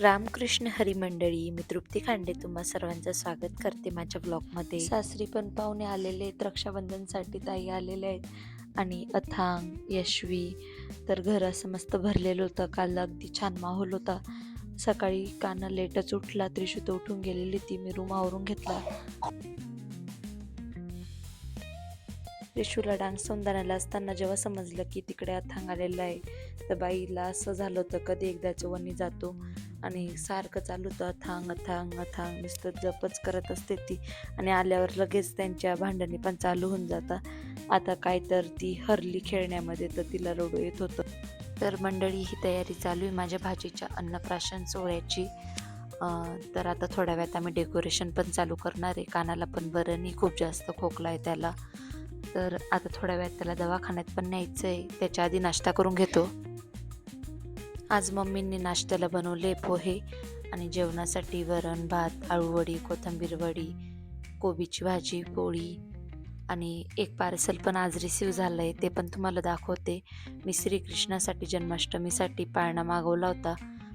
रामकृष्ण हरी मंडळी मी तृप्ती खांडे तुम्हा सर्वांचं स्वागत करते माझ्या ब्लॉगमध्ये सासरी पण पाहुणे आलेले आहेत रक्षाबंधनसाठी ताई आलेले आहेत. आणि अथांग यशवी तर घर असं मस्त भरलेलं होतं. काल अगदी छान माहोल होता. सकाळी काना लेटच उठला त्रिशूत उठून गेलेली ती मी रूम आवरून घेतला. त्रिशूला डान्स सौंदर्याला असताना जेव्हा समजलं की तिकडे अथांग आलेलं आहे तर बाईला असं झालं होतं कधी एकदाचं वनी जातो. आणि सारखं चालू होतं. अथांग अथांग अथांग नुसतं जपच करत असते ती. आणि आल्यावर लगेच त्यांच्या भांडणी पण चालू होऊन जातात. आता काय तर ती हरली खेळण्यामध्ये तर तिला रडू येत होतं. तर मंडळी ही तयारी चालू आहे माझ्या भाजीच्या अन्नप्राशन सोहळ्याची. तर आता थोड्या वेळात आम्ही डेकोरेशन पण चालू करणार आहे. कानाला पण बरं नाही खूप जास्त खोकला आहे त्याला. तर आता थोड्या वेळात त्याला दवाखान्यात पण न्यायचं आहे त्याच्या आधी नाश्ता करून घेतो. आज मम्मींनी नाश्त्याला बनवले पोहे आणि जेवणासाठी वरण भात आळूवडी कोथिंबीर वडी कोबीची भाजी पोळी आणि एक पार्सल पण आज रिसीव झालं आहे ते पण तुम्हाला दाखवते. मी श्रीकृष्णासाठी जन्माष्टमीसाठी पाळणा मागवला होता.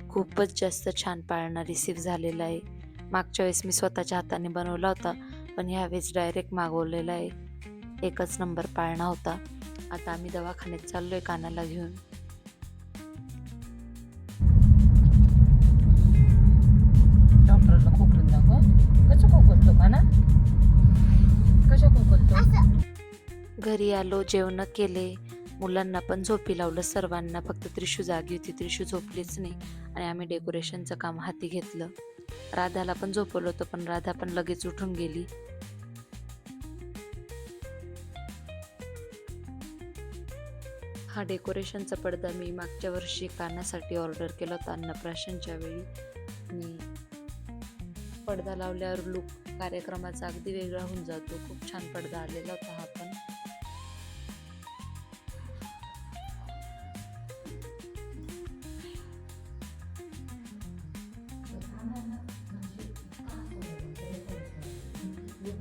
खूपच जास्त छान पाळणा रिसीव झालेला आहे. मागच्या वेळेस मी स्वतःच्या हाताने बनवला होता पण ह्यावेळेस डायरेक्ट मागवलेला आहे. एकच नंबर पाळणा होता. आता आम्ही दवाखान्यात चाललो आहे कानाला घेऊन. घरी आलो जेवण केले. मुलांना पण झोपी लावलं. सर्वांना फक्त त्रिशू जागी होती. त्रिशू झोपलीच नाही आणि आम्ही डेकोरेशनचं काम हाती घेतलं. राधाला पण झोपवलं होतं पण राधा पण लगेच उठून गेली. हा डेकोरेशनचा पडदा मी मागच्या वर्षी कानासाठी ऑर्डर केला होता अन्नप्राशनच्या वेळी. आणि पडदा लावल्यावर लुक कार्यक्रमाचा अगदी वेगळा होऊन जातो. खूप छान पडदा आलेला होता हा पण.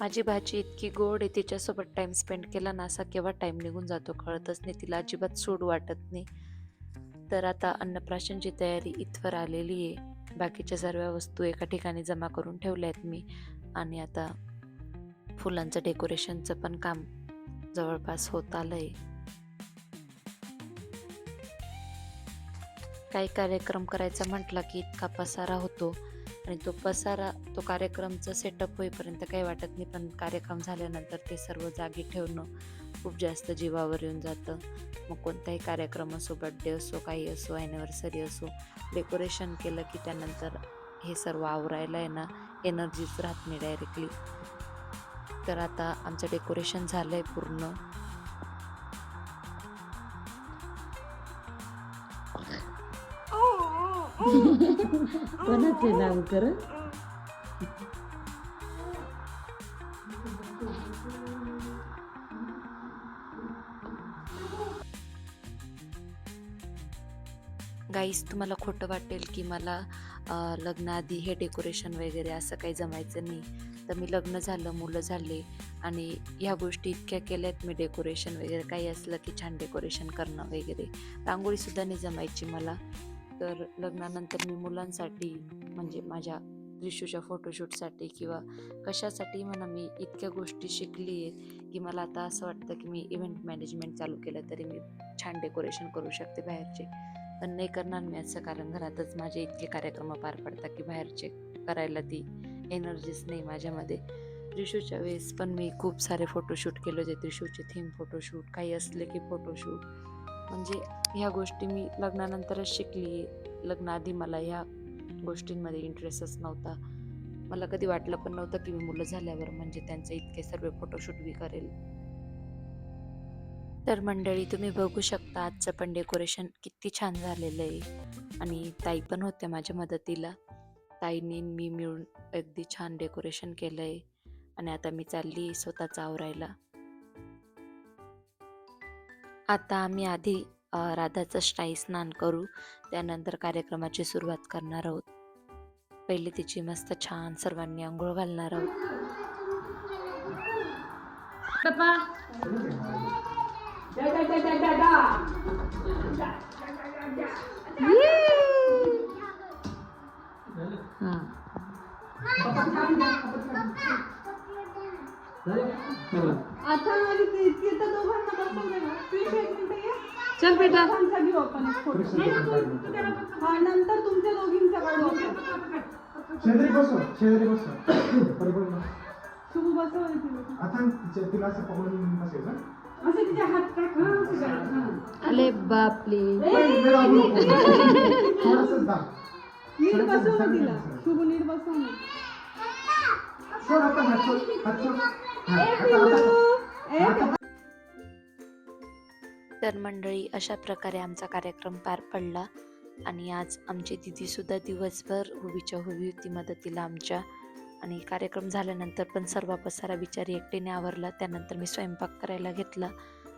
माझी भाजी इतकी गोड आहे तिच्यासोबत टाईम स्पेंड केला ना असा केव्हा टाईम निघून जातो कळतच नाही तिला अजिबात सूड वाटत नाही. तर आता अन्नप्राशनची तयारी इथवर आलेली आहे. बाकीच्या सर्व वस्तू एका ठिकाणी जमा करून ठेवल्या आहेत मी. आणि आता फुलांचं डेकोरेशनचं पण काम जवळपास होत आलंय. काही कार्यक्रम करायचा म्हटला की इतका पसारा होतो. आणि तो पसारा तो कार्यक्रमचं सेटअप होईपर्यंत काही वाटत नाही पण कार्यक्रम झाल्यानंतर ते सर्व जागी ठेवणं खूप जास्त जीवावर येऊन जातं. मग कोणताही कार्यक्रम असो बड्डे असो काही असो ॲनिव्हर्सरी असो डेकोरेशन केलं की त्यानंतर हे सर्व आवरायला आहे ना एनर्जीच राहत नाही डायरेक्टली तर आता आमचं डेकोरेशन झालं आहे पूर्ण. कोणाचे नाव कर काहीच तुम्हाला खोटं वाटेल की मला लग्नाआधी हे डेकोरेशन वगैरे असं काही जमायचं नाही. तर मी लग्न झालं मुलं झाले आणि ह्या गोष्टी इतक्या केल्यात मी डेकोरेशन वगैरे काही असलं की छान डेकोरेशन करणं वगैरे. रांगोळीसुद्धा नाही जमायची मला. तर लग्नानंतर मी मुलांसाठी म्हणजे माझ्या त्रिशूच्या फोटोशूटसाठी किंवा कशासाठी म्हणा मी इतक्या गोष्टी शिकली आहे की मला आता असं वाटतं की मी इव्हेंट मॅनेजमेंट चालू केलं तरी मी छान डेकोरेशन करू शकते बाहेरचे. पण नाही करणार मी असं कारण घरातच माझे इतके कार्यक्रम पार पडतात की बाहेरचे करायला ती एनर्जीच नाही माझ्यामध्ये. त्रिशूच्या वेळेस पण मी खूप सारे फोटोशूट केले होते. त्रिशूचे थीम फोटोशूट काही असले की फोटोशूट म्हणजे ह्या गोष्टी मी लग्नानंतरच शिकली. लग्नाआधी मला ह्या गोष्टींमध्ये इंटरेस्टच नव्हता. मला कधी वाटलं पण नव्हतं की मी मुलं झाल्यावर म्हणजे त्यांचे इतके सर्व फोटोशूट बी करेल. तर मंडळी तुम्ही बघू शकता आजचं पण डेकोरेशन किती छान झालेलं आहे. आणि ताई पण होत्या माझ्या मदतीला. ताईने मी मिळून अगदी छान डेकोरेशन केलं आहे आणि आता मी चालली स्वतःच आवरायला. आता आम्ही आधी राधाचं शाही स्नान करू. त्यानंतर कार्यक्रमाची सुरुवात करणार आहोत. पहिले तिची मस्त छान सर्वांनी आंघोळ घालणार आहोत. चल बेटा. घेऊ आपण हा नंतर तुमच्या दोघींचा शेजारी बसव. शेजारी बसव बरोबर शुभ बसवलं तिला असं पकडून बसायचं. अले बापले. नीट बसव ना तिला. शुभ नीट बसव ना. हा, तर मंडळी अशा प्रकारे आमचा कार्यक्रम पार पडला आणि आज आमची दिदी सुद्धा दिवसभर हुबीच्या हुबी होती मदतीला आमच्या. आणि कार्यक्रम झाल्यानंतर पण सर्व पसारा बिचारी एकटीने आवरला. त्यानंतर मी स्वयंपाक करायला घेतला.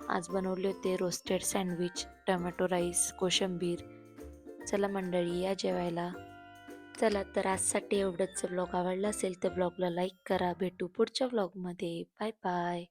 आज बनवले होते रोस्टेड सँडविच टमॅटो राईस कोशिंबीर. चला मंडळी या जेवायला. चला तर आजसाठी एवढंच. ब्लॉग आवडला असेल तर ब्लॉगला लाईक करा. भेटू पुढच्या ब्लॉगमध्ये बाय बाय